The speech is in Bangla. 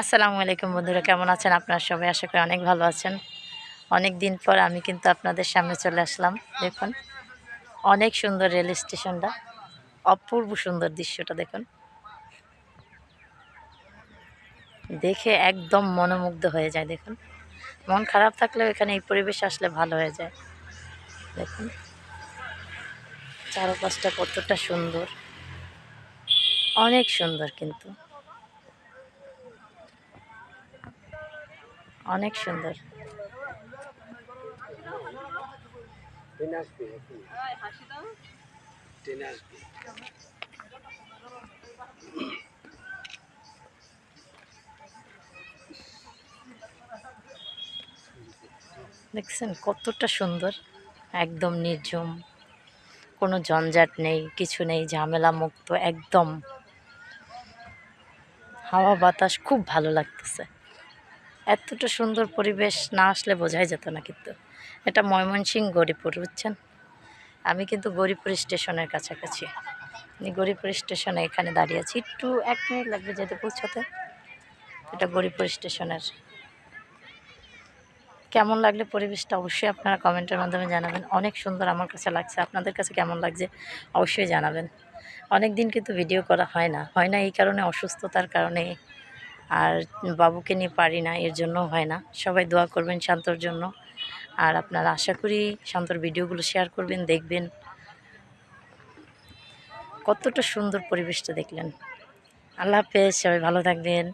আসসালামু আলাইকুম বন্ধুরা, কেমন আছেন আপনারা সবাই? আশা করি অনেক ভালো আছেন। অনেক দিন পর আমি কিন্তু আপনাদের সামনে চলে আসলাম, দেখুন। অনেক সুন্দর রেল স্টেশনটা, অপূর্ব সুন্দর দৃশ্যটা, দেখুন। দেখে একদম মনোমুগ্ধ হয়ে যায়, দেখুন। মন খারাপ থাকলেও এখানে এই পরিবেশ আসলে ভালো হয়ে যায়, দেখুন। চারপাশটা কতটা সুন্দর, অনেক সুন্দর কিন্তু। অনেক সুন্দর। দেখছেন কতটা সুন্দর? একদম নির্ঝুম। কোনো ঝঞ্ঝাট নেই কিছু নেই ঝামেলা মুক্ত একদম। হাওয়া বাতাস খুব ভালো লাগতেছে। এতটা সুন্দর পরিবেশ না আসলে বোঝাই যেত না কিন্তু। এটা ময়মনসিংহ গরিপুর, বুঝছেন? আমি কিন্তু গরিপুর স্টেশনের কাছাকাছি। গরিপুর স্টেশনে এখানে দাঁড়িয়ে আছি। একটু এক মিনিট লাগবে যেতে পৌঁছাতে। এটা গরিপুর স্টেশনের। কেমন লাগলে পরিবেশটা অবশ্যই আপনারা কমেন্টের মাধ্যমে জানাবেন। অনেক সুন্দর আমার কাছে লাগছে। আপনাদের কাছে কেমন লাগছে অবশ্যই জানাবেন। অনেক দিন কিন্তু ভিডিও করা হয় না। হয় না এই কারণে, অসুস্থতার কারণে আর বাবুকে নিয়ে পারি না, এর জন্য হয় না। সবাই দোয়া করবেন শান্তর জন্য। আর আপনারা আশা করি শান্তর ভিডিওগুলো শেয়ার করবেন, দেখবেন। কতটা সুন্দর পরিবেশটা দেখলেন। আল্লাহ হাফেজ, সবাই ভালো থাকবেন।